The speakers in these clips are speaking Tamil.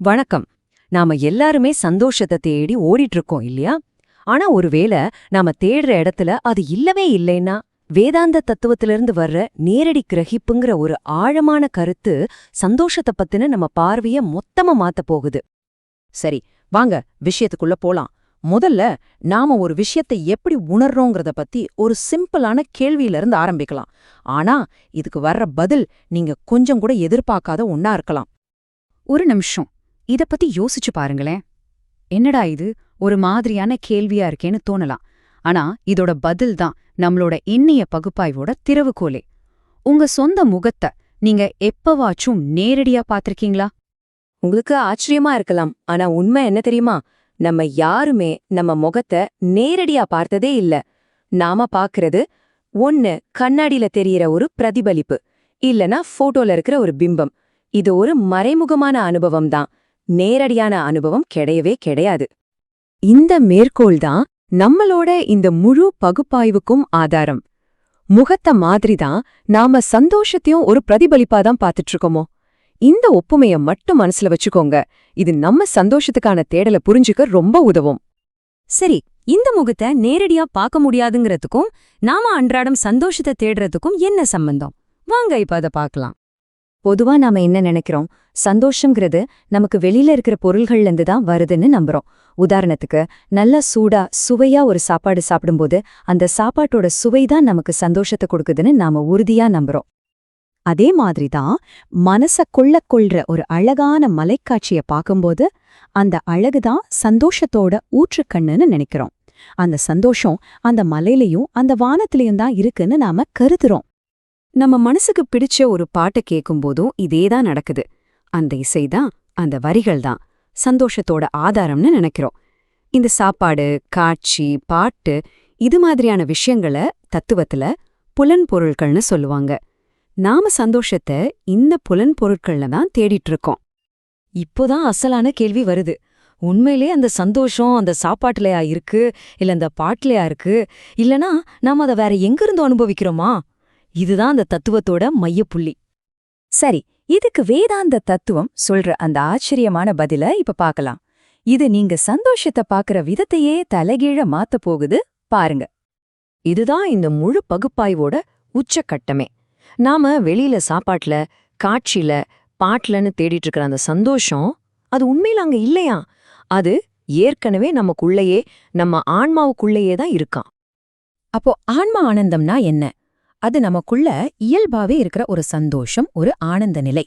வணக்கம். நாம எல்லாருமே சந்தோஷத்தை தேடி ஓடிட்டு இருக்கோம் இல்லையா? ஆனா ஒருவேளை நாம தேடுற இடத்துல அது இல்லவே இல்லைன்னா வேதாந்த தத்துவத்திலிருந்து வர்ற நேரடி கிரகிப்புங்கிற ஒரு ஆழமான கருத்து சந்தோஷத்தை பத்தின நம்ம பார்வைய மொத்தமா மாத்த போகுது. சரி வாங்க விஷயத்துக்குள்ள போலாம். முதல்ல நாம ஒரு விஷயத்தை எப்படி உணர்றோங்கிறத பத்தி ஒரு சிம்பிளான கேள்வியிலிருந்து ஆரம்பிக்கலாம். ஆனா இதுக்கு வர்ற பதில் நீங்க கொஞ்சம் கூட எதிர்பார்க்காத ஒண்ணா இருக்கலாம். ஒரு நிமிஷம். இத பத்தி யோசிச்சு பாருங்களேன். என்னடா இது? ஒரு மாதிரியான கேள்வியா இருக்கேன்னு தோணலாம். ஆனா இதோட பதில் தான் நம்மளோட இன்னிய பகுப்பாய்வோட திறவுகோலே. உங்க சொந்த முகத்தை நீங்க எப்பவாச்சும் நேரடியா பாத்திருக்கீங்களா? உங்களுக்கு ஆச்சரியமா இருக்கலாம். ஆனா உண்மை என்ன தெரியுமா? நம்ம யாருமே நம்ம முகத்தை நேரடியா பார்த்ததே இல்ல. நாம பாக்குறது ஒன்னு கண்ணாடியில தெரியற ஒரு பிரதிபலிப்பு இல்லனா போட்டோல இருக்கிற ஒரு பிம்பம். இது ஒரு மறைமுகமான அனுபவம் தான். நேரடியான அனுபவம் கிடையவே கிடையாது. இந்த மேற்கோள் தான் நம்மளோட இந்த முழு பகுப்பாய்வுக்கும் ஆதாரம். முகத்த மாதிரி தான் நாம சந்தோஷத்தையும் ஒரு பிரதிபலிப்பா தான் பார்த்துட்டு இருக்கோமோ இந்த ஒப்புமைய மட்டும் மனசுல வச்சுக்கோங்க. இது நம்ம சந்தோஷத்துக்கான தேடலை புரிஞ்சுக்க ரொம்ப உதவும். சரி இந்த முகத்தை நேரடியா பார்க்க முடியாதுங்கிறதுக்கும் நாம அன்றாடம் சந்தோஷத்தை தேடுறதுக்கும் என்ன சம்பந்தம்? வாங்க இப்ப அதை பார்க்கலாம். பொதுவா நாம என்ன நினைக்கிறோம்? சந்தோஷங்கிறது நமக்கு வெளியில இருக்கிற பொருள்கள்ல இருந்து தான் வருதுன்னு நம்புறோம். உதாரணத்துக்கு நல்லா சூடா சுவையா ஒரு சாப்பாடு சாப்பிடும்போது அந்த சாப்பாட்டோட சுவை தான் நமக்கு சந்தோஷத்தை கொடுக்குதுன்னு நாம உறுதியா நம்புறோம். அதே மாதிரி தான் மனச கொள்ள கொள்ற ஒரு அழகான மலைக்காட்சிய பார்க்கும்போது அந்த அழகு தான் சந்தோஷத்தோட ஊற்றுக்கண்ணுன்னு நினைக்கிறோம். அந்த சந்தோஷம் அந்த மலையிலையும் அந்த வானத்திலையும் தான் இருக்குன்னு நாம கருதுறோம். நம்ம மனசுக்கு பிடிச்ச ஒரு பாட்டை கேட்கும்போதும் இதேதான் நடக்குது. அந்த இசைதான் அந்த வரிகள் தான் சந்தோஷத்தோட ஆதாரம்னு நினைக்கிறோம். இந்த சாப்பாடு காட்சி பாட்டு இது மாதிரியான விஷயங்களை தத்துவத்துல புலன் பொருட்கள்னு சொல்லுவாங்க. நாம சந்தோஷத்தை இந்த புலன் பொருட்கள்ல தான் தேடிட்டு இருக்கோம் இப்போதான் அசலான கேள்வி வருது. உண்மையிலே அந்த சந்தோஷம் அந்த சாப்பாட்டுலயா இருக்கு? இல்ல அந்த பாட்டுலயா இருக்கு? இல்லனா நாம அதை வேற எங்கிருந்து அனுபவிக்கிறோமா? இதுதான் அந்த தத்துவத்தோட மையப்புள்ளி. சரி இதுக்கு வேதாந்த தத்துவம் சொல்ற அந்த ஆச்சரியமான பதில இப்ப பார்க்கலாம். இது நீங்க சந்தோஷத்தை பாக்குற விதத்தையே தலைகீழ மாத்த போகுது பாருங்க. இதுதான் இந்த முழு பகுப்பாய்வோட உச்சக்கட்டமே. நாம வெளியில சாப்பாட்டுல காட்சியில பாட்டுலன்னு தேடிட்டு இருக்கிற அந்த சந்தோஷம் அது உண்மையில அங்க இல்லையா? அது ஏற்கனவே நமக்குள்ளேயே நம்ம ஆன்மாவுக்குள்ளேயே தான் இருக்கான் அப்போ ஆன்மா ஆனந்தம்னா என்ன? அது நமக்குள்ள இயல்பாவே இருக்கிற ஒரு சந்தோஷம் ஒரு ஆனந்த நிலை.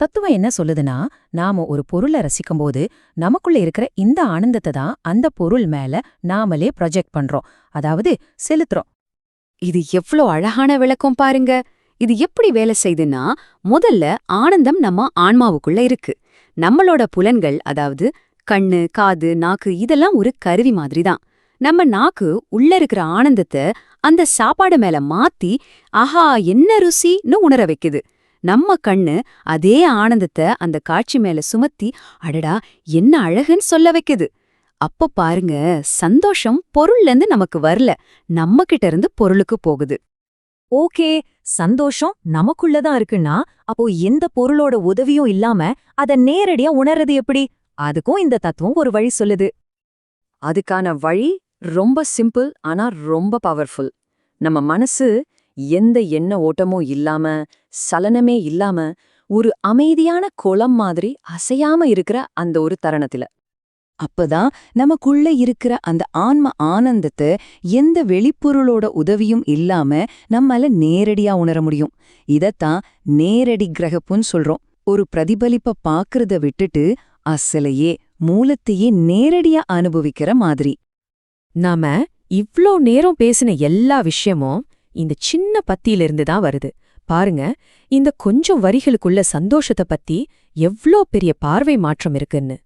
தத்துவம் என்ன சொல்லுதுன்னா நாம ஒரு பொருளை ரசிக்கும்போது நமக்குள்ள இருக்கிற இந்த ஆனந்தத்தை தான் அந்த பொருள் மேல நாமளே ப்ரொஜெக்ட் பண்றோம். அதாவது செலுத்துறோம். இது எவ்ளோ அழகான விளக்கம் பாருங்க. இது எப்படி வேலை செய்யுதுன்னா முதல்ல ஆனந்தம் நம்ம ஆன்மாவுக்குள்ள இருக்கு. நம்மளோட புலன்கள் அதாவது கண்ணு காது நாக்கு இதெல்லாம் ஒரு கருவி மாதிரி தான். நம்ம நாக்கு உள்ள இருக்கிற ஆனந்தத்தை அந்த சாப்பாடு மேல மாத்தி ஆஹா என்ன ருசின்னு உணர வைக்குது. நம்ம கண்ணு அதே ஆனந்தத்தை அந்த காட்சி மேல சுமத்தி அடடா என்ன அழகுன்னு சொல்ல வைக்குது. அப்ப பாருங்க சந்தோஷம் பொருள்ல இருந்து நமக்கு வரல. நம்ம கிட்ட இருந்து பொருளுக்கு போகுது. ஓகே சந்தோஷம் நமக்குள்ளதான் இருக்குன்னா அப்போ எந்த பொருளோட உதவியும் இல்லாம அத நேரடியா உணர்றது எப்படி? அதுக்கும் இந்த தத்துவம் ஒரு வழி சொல்லுது. அதுக்கான வழி ரொம்ப சிம்பிள் ஆனா ரொம்ப பவர்ஃபுல் நம்ம மனசு எந்த எண்ண ஓட்டமோ இல்லாம சலனமே இல்லாம ஒரு அமைதியான குளம் மாதிரி அசையாம இருக்கிற அந்த ஒரு தருணத்துல. அப்பதான் நமக்குள்ள இருக்கிற அந்த ஆன்ம ஆனந்தத்தை எந்த வெளிப்பொருளோட உதவியும் இல்லாம நம்மால நேரடியா உணர முடியும். இதத்தான் நேரடி கிரகப்புன்னு சொல்றோம். ஒரு பிரதிபலிப்ப பாக்குறத விட்டுட்டு அசலையே மூலத்தையே நேரடியா அனுபவிக்கிற மாதிரி. நாம இவ்ளோ நேரம் பேசின எல்லா விஷயமும் இந்த சின்ன பத்தியிலிருந்து தான் வருது. பாருங்க இந்த கொஞ்சம் வரிகளுக்குள்ள சந்தோஷத்தை பத்தி எவ்ளோ பெரிய பார்வை மாற்றம் இருக்குன்னு.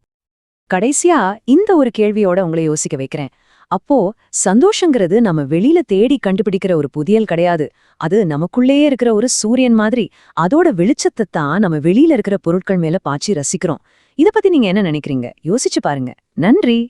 கடைசியா இந்த ஒரு கேள்வியோட உங்களை யோசிக்க வைக்கிறேன். அப்போ சந்தோஷங்கிறது நம்ம வெளியில தேடி கண்டுபிடிக்கிற ஒரு புதியல் கிடையாது. அது நமக்குள்ளேயே இருக்கிற ஒரு சூரியன் மாதிரி அதோட வெளிச்சத்தை தான் நம்ம வெளியில இருக்கிற பொருட்கள் மேல பாய்ச்சி ரசிக்கிறோம். இத பத்தி நீங்க என்ன நினைக்கிறீங்க? யோசிச்சு பாருங்க. நன்றி!